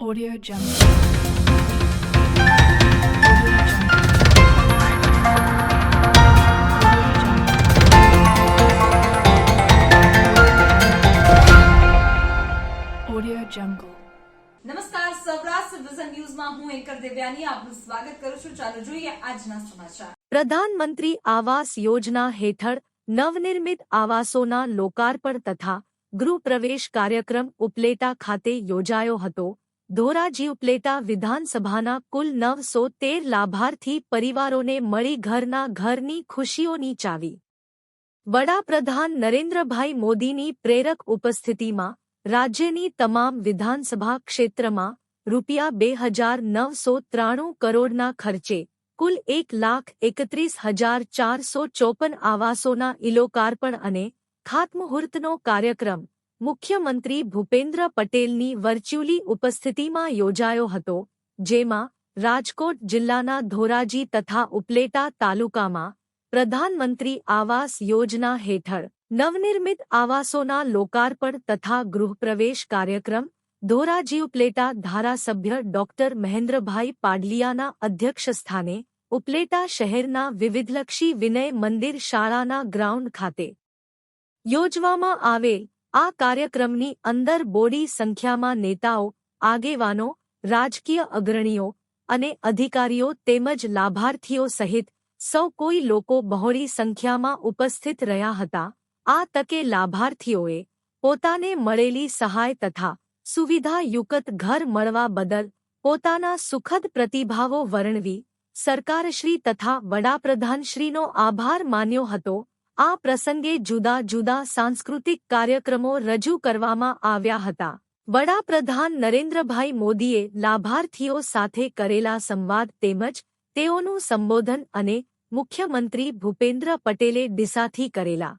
Audio Jungle. Audio Jungle. નમસ્કાર Saurashtra vision ન્યૂઝમાં હું એન્કર દેવ્યાની આપનું સ્વાગત કરું છું ચાલો જોઈએ આજના સમાચાર પ્રધાનમંત્રી આવાસ યોજના હેઠળ નવનિર્મિત આવાસોના લોકાર્પણ તથા ગૃહપ્રવેશ કાર્યક્રમ ઉપલેટા ખાતે યોજાયો હતો ધોરાજી ઉપલેટા વિધાનસભાના કુલ નવસો તેર લાભાર્થી પરિવારોને મળી ઘરના ઘરની ખુશીઓની ચાવી. વડાપ્રધાન નરેન્દ્રભાઈ મોદીની પ્રેરક ઉપસ્થિતિમાં રાજ્યની તમામ વિધાનસભા ક્ષેત્રમાં રૂપિયા બે હજાર નવસો ત્રાણું કરોડના ખર્ચે કુલ એક લાખ એકત્રીસ હજાર ચારસો ચોપન આવાસોના ઇલોકાર્પણ અને ખાતમુહૂર્તનો કાર્યક્રમ મુખ્યમંત્રી ભૂપેન્દ્ર પટેલની વર્ચ્યુઅલી ઉપસ્થિતિમાં યોજાયો હતો, જેમાં રાજકોટ જિલ્લાના ધોરાજી તથા ઉપલેટા તાલુકામાં પ્રધાનમંત્રી આવાસ યોજના હેઠળ નવનિર્મિત આવાસોના લોકાર્પણ તથા ગૃહપ્રવેશ કાર્યક્રમ, ધોરાજી ઉપલેટા ધારાસભ્ય ડોક્ટર મહેન્દ્રભાઈ પાડલિયાના અધ્યક્ષસ્થાને ઉપલેટા શહેરના વિવિધલક્ષી વિનય મંદિર શાળાના ગ્રાઉન્ડ ખાતે યોજવામાં આવેલ આ કાર્યક્રમની અંદર બોડી સંખ્યામાં નેતાઓ, આગેવાનો, રાજકીય અગ્રણીઓ અને અધિકારીઓ તેમજ લાભાર્થીઓ સહિત સૌ કોઈ લોકો બહોળી સંખ્યામાં ઉપસ્થિત રહ્યા હતા. આ તકે લાભાર્થીઓએ પોતાને મળેલી સહાય તથા સુવિધાયુક્ત ઘર મળવા બદલ પોતાના સુખદ પ્રતિભાવો વર્ણવી સરકારશ્રી તથા વડાપ્રધાનશ્રીનો આભાર માન્યો હતો. આ પ્રસંગે જુદા જુદા સાંસ્કૃતિક કાર્યક્રમો રજૂ કરવામાં આવ્યા હતા. વડાપ્રધાન નરેન્દ્રભાઈ મોદીએ લાભાર્થીઓ સાથે કરેલા સંવાદ તેમજ તેઓનું સંબોધન અને મુખ્યમંત્રી ભૂપેન્દ્ર પટેલે ડીસાથી કરેલા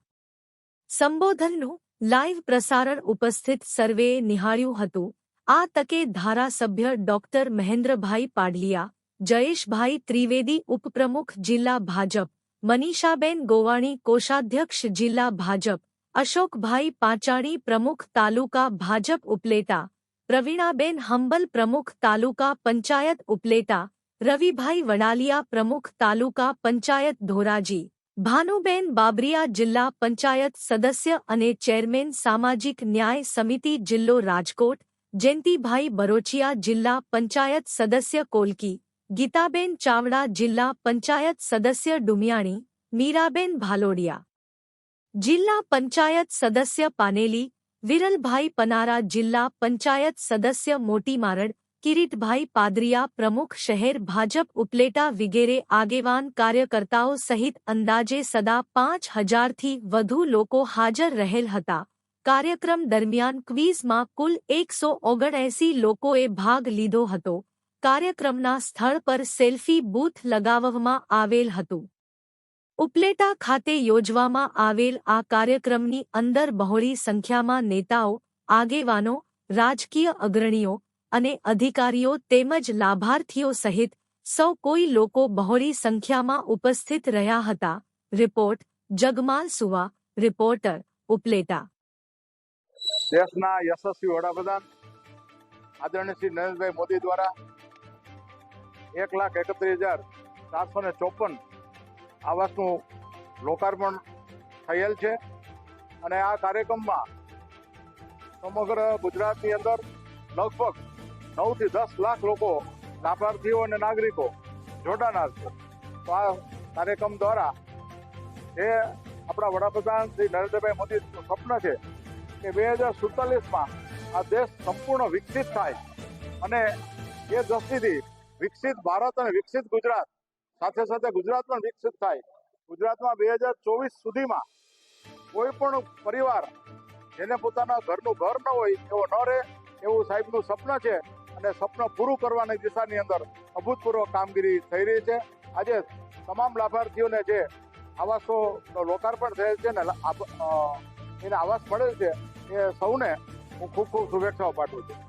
સંબોધનનું લાઇવ પ્રસારણ ઉપસ્થિત સર્વેએ નિહાળ્યું હતું. આ તકે ધારાસભ્ય ડોક્ટર મહેન્દ્રભાઈ પાડલિયા જયેશભાઈ ત્રિવેદી ઉપપ્રમુખ જિલ્લા ભાજપ મનીષાબેન ગોવાણી કોષાધ્યક્ષ જિલ્લા ભાજપ, અશોકભાઈ પાંચાણી પ્રમુખ તાલુકા ભાજપ ઉપલેટા, પ્રવીણાબેન હંબલ પ્રમુખ તાલુકા પંચાયત ઉપલેટા, રવિભાઈ વડાલિયા પ્રમુખ તાલુકા પંચાયત ધોરાજી, ભાનુબેન બાબરિયા જિલ્લા પંચાયત સદસ્ય અને ચેરમેન સામાજિક ન્યાય સમિતિ જિલ્લો રાજકોટ, જયંતિભાઈ બરોચિયા જિલ્લા પંચાયત સદસ્ય કોલકી. ગીતાબેન ચાવડા જિલ્લા પંચાયત સદસ્ય ડુમિયાણી, મીરાબેન ભાલોડિયા. જિલ્લા પંચાયત સદસ્ય પાનેલી, વિરલભાઈ પનારા જિલ્લા પંચાયત સદસ્ય મોટીમારડ, કિરીટભાઈ પાદરિયા પ્રમુખ શહેર ભાજપ ઉપલેટા વિગેરે આગેવાન કાર્યકર્તાઓ સહિત અંદાજે સદા પાંચ હજારથી વધુ લોકો હાજર રહેલ હતા. કાર્યક્રમ દરમિયાન ક્વીઝમાં કુલ એકસો ઓગણએસી લોકોએ ભાગ લીધો હતો. કાર્યક્રમના સ્થળ પર સેલ્ફી બૂથ લગાવવામાં આવેલ હતું. ઉપલેટા ખાતે યોજવામાં આવેલ આ કાર્યક્રમની અંદર બહોળી સંખ્યામાં નેતાઓ, આગેવાનો, રાજકીય અગ્રણીઓ અને અધિકારીઓ તેમજ લાભાર્થીઓ સહિત સૌ કોઈ લોકો બહોળી સંખ્યામાં ઉપસ્થિત રહ્યા હતા. રિપોર્ટ, જગમાલ સુવા, રિપોર્ટર, ઉપલેટા. દેશના યશસ્વી વડાપ્રધાન, આદરણીય શ્રી નરેન્દ્રભાઈ મોદી દ્વારા એક લાખ એકત્રીસ હજાર ચારસો ને ચોપન આવાસનું લોકાર્પણ થયેલ છે. અને આ કાર્યક્રમમાં સમગ્ર ગુજરાતની અંદર લગભગ નવથી દસ લાખ લોકો, લાભાર્થીઓ અને નાગરિકો જોડાનાર છે. તો આ કાર્યક્રમ દ્વારા જે આપણા વડાપ્રધાન શ્રી નરેન્દ્રભાઈ મોદીનું સ્વપ્ન છે કે બે હજાર સુડતાલીસમાં આ દેશ સંપૂર્ણ વિકસિત થાય અને એ દ્રષ્ટિથી વિકસિત ભારત અને વિકસિત ગુજરાત. સાથે સાથે ગુજરાત પણ વિકસિત થાય. ગુજરાતમાં બે હજાર ચોવીસ સુધીમાં કોઈ પણ પરિવાર જેને પોતાના ઘરનું ઘર ન હોય, એવો ન રહે, એવું સાહેબનું સપન છે અને સપનું પૂરું કરવાની દિશાની અંદર અભૂતપૂર્વ કામગીરી થઈ રહી છે. આજે તમામ લાભાર્થીઓને જે આવાસો લોકાર્પણ થયેલ છે ને એને આવાસ મળેલ છે, એ સૌને હું ખૂબ ખૂબ શુભેચ્છાઓ પાઠવું છું.